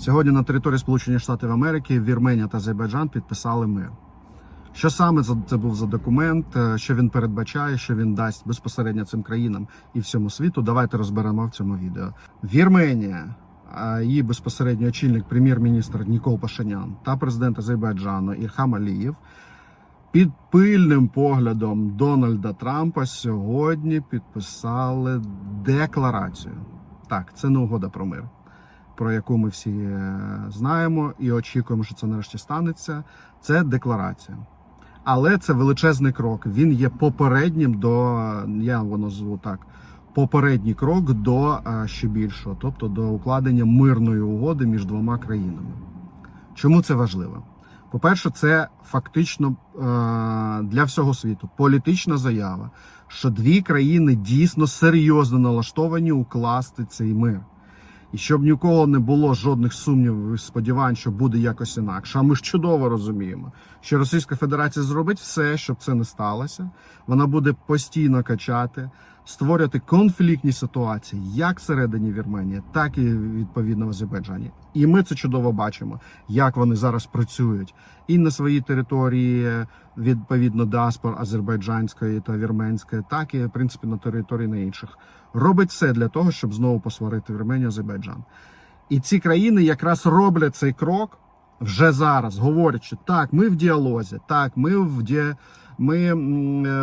Сьогодні на території Сполучених Штатів Америки Вірменія та Азербайджан підписали мир. Що саме це був за документ, е, що він передбачає, що він дасть безпосередньо цим країнам і всьому світу? Давайте розберемо в цьому відео. Вірменія, її безпосередньо очільник, прем'єр-міністр Нікол Пашинян та президент Азербайджану Ірхам Алієв під пильним поглядом Дональда Трампа сьогодні підписали декларацію. Так, це не угода про мир, про яку ми всі е, знаємо і очікуємо, що це нарешті станеться. Це декларація. Але це величезний крок. Він є попереднім до я воно зву так. Попередній крок до е, ще більшого, тобто до укладення мирної угоди між двома країнами. Чому це важливо? По-перше, це фактично е, для всього світу політична заява, що дві країни дійсно серйозно налаштовані укласти цей мир. І щоб ні у кого не було жодних сумнівів і сподівань, що буде якось інакше. А ми ж чудово розуміємо, що Російська Федерація зробить все, щоб це не сталося. Вона буде постійно качати, створювати конфліктні ситуації як всередині Вірменії, так і відповідно в Азербайджані. І ми це чудово бачимо, як вони зараз працюють і на своїй території, відповідно діаспор азербайджанської та вірменської, так і в принципі на території на інших. Робить все для того, щоб знову посварити Вірменію Азербайджан. І ці країни якраз роблять цей крок вже зараз, говорять, що так, ми в діалозі, так, ми в ді... ми е,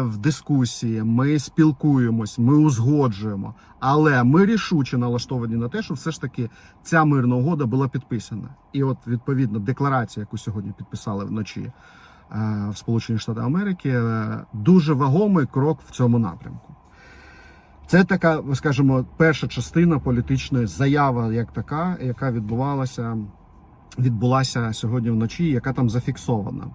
в дискусії, ми спілкуємось, ми узгоджуємо. Але ми рішуче налаштовані на те, що все ж таки ця мирна угода була підписана. І от відповідно декларація, яку сьогодні підписали вночі е, в Сполучені Штати Америки, е, дуже вагомий крок в цьому напрямку. Це така, скажімо, перша частина політичної заява, як така, яка відбувалася, відбулася сьогодні вночі, яка там зафіксована.